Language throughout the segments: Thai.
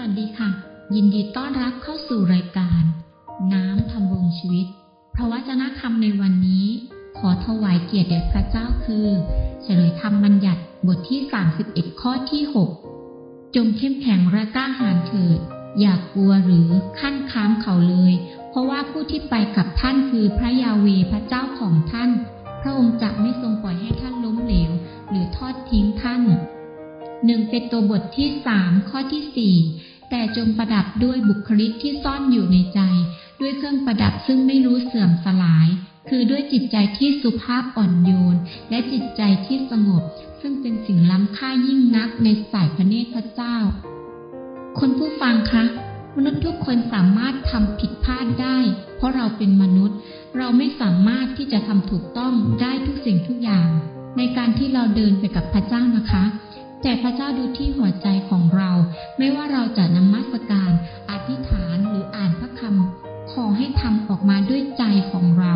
วัสดีค่ะ ยินดีต้อนรับเข้าสู่รายการ น้ำทำรงชีวิต พระวจนะคำในวันนี้ ขอถวายเกียรติแด่พระเจ้าคือ เฉลยธรรมบัญญัติบทที่ 31 ข้อที่ 6 จงเข้มแข็งและกล้าหาญเถิด อย่ากกลัวหรือขั้นค้ามเขาเลย เพราะว่าผู้ที่ไปกับท่านคือพระยาเวพระเจ้าของท่าน พระองค์จะไม่ทรงปล่อยให้ท่านล้มเหลว หรือทอดทิ้งท่าน หนึ่งเป็นตัวบทที่สามข้อที่สี่แต่จงประดับด้วยบุคลิกที่ซ่อนอยู่ในใจ ด้วยเครื่องประดับซึ่งไม่รู้เสื่อมสลาย คือด้วยจิตใจที่สุภาพอ่อนโยน และจิตใจที่สงบ ซึ่งเป็นสิ่งล้ำค่ายิ่งนักในสายพระเนตรพระเจ้า คนผู้ฟังคะมนุษย์ทุกคนสามารถทำผิดพลาดได้ เพราะเราเป็นมนุษย์ เราไม่สามารถที่จะทำถูกต้องได้ทุกสิ่งทุกอย่าง ในการที่เราเดินไปกับพระเจ้านะคะ แต่พระเจ้าดูที่หัวใจของเรา ไม่ว่าเราจะนมัสการอธิษฐานหรืออ่านพระคำขอให้ทำออกมาด้วยใจของเรา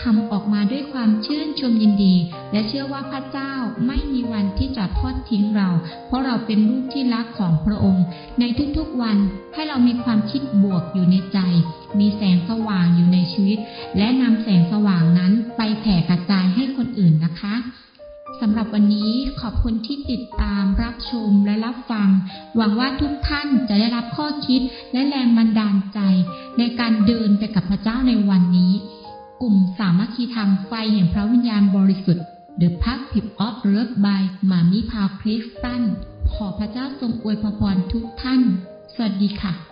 ทำออกมาด้วยความชื่นชมยินดี และเชื่อว่าพระเจ้าไม่มีวันที่จะทอดทิ้งเรา เพราะเราเป็นลูกที่รักของพระองค์ ในทุกๆวันให้เรามีความคิดบวกอยู่ในใจ มีแสงสว่างอยู่ในชีวิต และนำแสงสว่างนั้นไปแผ่กระจายให้คนอื่นนะคะ สำหรับวันนี้ขอบคุณที่ติดตามรับชมและรับฟัง หวังว่าทุกท่านจะได้รับข้อคิดและแรงบันดาลใจ ในการเดินไปกับพระเจ้าในวันนี้ กลุ่มสามัคคีธรรมไฟแห่งพระวิญญาณบริสุทธิ์ The Pacific of Love by มามิพาคริสตันขอพระเจ้าทรงอวยพรทุกท่าน สวัสดีค่ะ